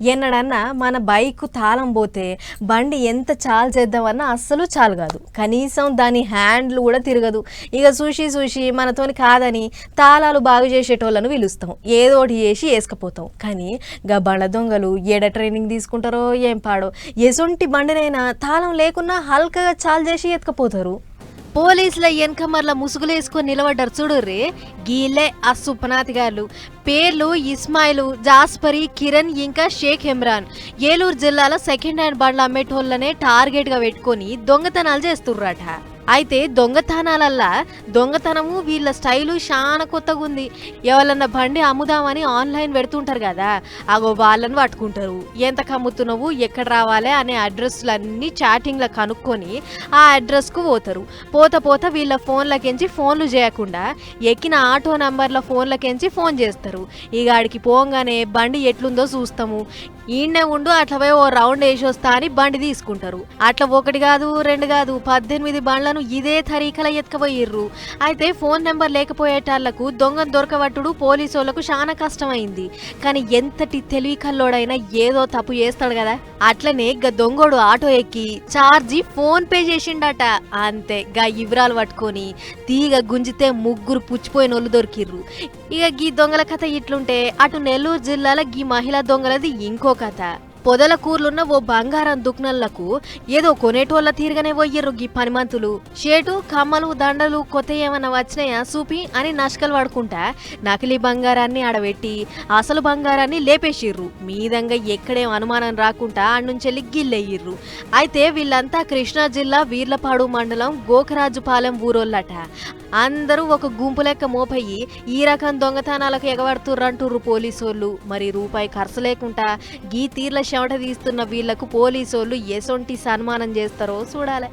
ఎన్నడన్నా మన బైక్ తాళం పోతే బండి ఎంత చాలు చేద్దామన్నా అస్సలు చాలు కాదు. కనీసం దాని హ్యాండ్లు కూడా తిరగదు. ఇక చూసి చూసి మనతోని కాదని తాళాలు బాగు చేసేటోళ్ళను పిలుస్తాం. ఏదో ఒకటి చేసి వేసుకపోతాం. కానీ గా బండ దొంగలు ఏడ ట్రైనింగ్ తీసుకుంటారో ఏం పాడో. ఎసొంటి బండినైనా తాళం లేకున్నా హల్కగా చాలు చేసి ఎత్తుకపోతారు. పోలీసుల ఎన్కమర్ల ముసుగులేసుకొని నిలబడ్డారు చూడుర్రి. గీలే ఆ గారు. పేర్లు ఇస్మాయిల్ జాస్పరి కిరణ్ ఇంకా షేక్ ఇమ్రాన్ ఏలూరు జిల్లాలో సెకండ్ హ్యాండ్ బండ్లు అమ్మేటోళ్ళనే టార్గెట్గా పెట్టుకొని దొంగతనాలు చేస్తుర్రట. అయితే దొంగతనాలల్లా దొంగతనము వీళ్ళ స్టైలు చాలా కొత్తగా ఉంది ఎవరన్నా బండి అమ్ముదామని ఆన్లైన్ పెడుతుంటారు కదా అగో వాళ్ళని పట్టుకుంటారు. ఎంత కమ్ముతున్నావు ఎక్కడ రావాలి? అనే అడ్రస్లన్నీ చాటింగ్లో కనుక్కొని ఆ అడ్రస్కు పోతారు. పోత పోత వీళ్ళ ఫోన్లకెంచి ఫోన్లు చేయకుండా ఎక్కిన ఆటో నంబర్ల ఫోన్లకెంచి ఫోన్ చేస్తారు. ఇక ఆడికి పోగానే బండి ఎట్లుందో చూస్తాము. ఈయనే ఉండు అట్లా పోయి ఓ రౌండ్ వేసి వస్తా అని బండి తీసుకుంటారు. అట్లా ఒకటి కాదు రెండు కాదు పద్దెనిమిది బండ్లను ఇదే తరీకల ఎత్తుకపోయిర్రు. అయితే ఫోన్ నెంబర్ లేకపోయేటాళ్ళకు దొంగ దొరకబట్టుడు పోలీసు వాళ్ళకు చాలా కష్టమైంది. కానీ ఎంతటి తెలివి కల్లోడైనా ఏదో తప్పు చేస్తాడు కదా. అట్లనే గ దొంగోడు ఆటో ఎక్కి చార్జీ ఫోన్ పే చేసిండట. అంతే గా ఇవరాలు పట్టుకొని తీగ గుంజితే ముగ్గురు పుచ్చిపోయిన వాళ్ళు దొరికిర్రు. ఇక గీ దొంగల కథ ఇట్లుంటే అటు నెల్లూరు జిల్లాల గీ మహిళా దొంగలది ఇంకో కథ పొదల కూర్లున్న ఓ బంగారం దుక్నలకు ఏదో కొనేటోళ్ళ తీరుగానే పోయ్యరు గీ పనిమంతులు. షేటు కమ్మలు దండలు కొత్త ఏమన్నా వచ్చినాయా సూపి అని నష్కలు పడుకుంటా నకిలీ బంగారాన్ని ఆడబెట్టి అసలు బంగారాన్ని లేపేసిర్రు. మీదంగా ఎక్కడేం అనుమానం రాకుండా అన్నుంచెల్లి గిల్లెయ్యిర్రు. అయితే వీళ్ళంతా కృష్ణా జిల్లా వీర్లపాడు మండలం గోకరాజుపాలెం ఊరోళ్ళట. అందరూ ఒక గుంపు లెక్క మోపయ్యి ఈ రకం దొంగతనాలకు ఎగబడుతుర్రంటుర్రు పోలీసోళ్ళు. మరి రూపాయి ఖర్చు లేకుండా గీ తీర్ల చెమట తీస్తున్న వీళ్ళకు పోలీసోళ్ళు ఎసొంటి సన్మానం చేస్తారో చూడాలి.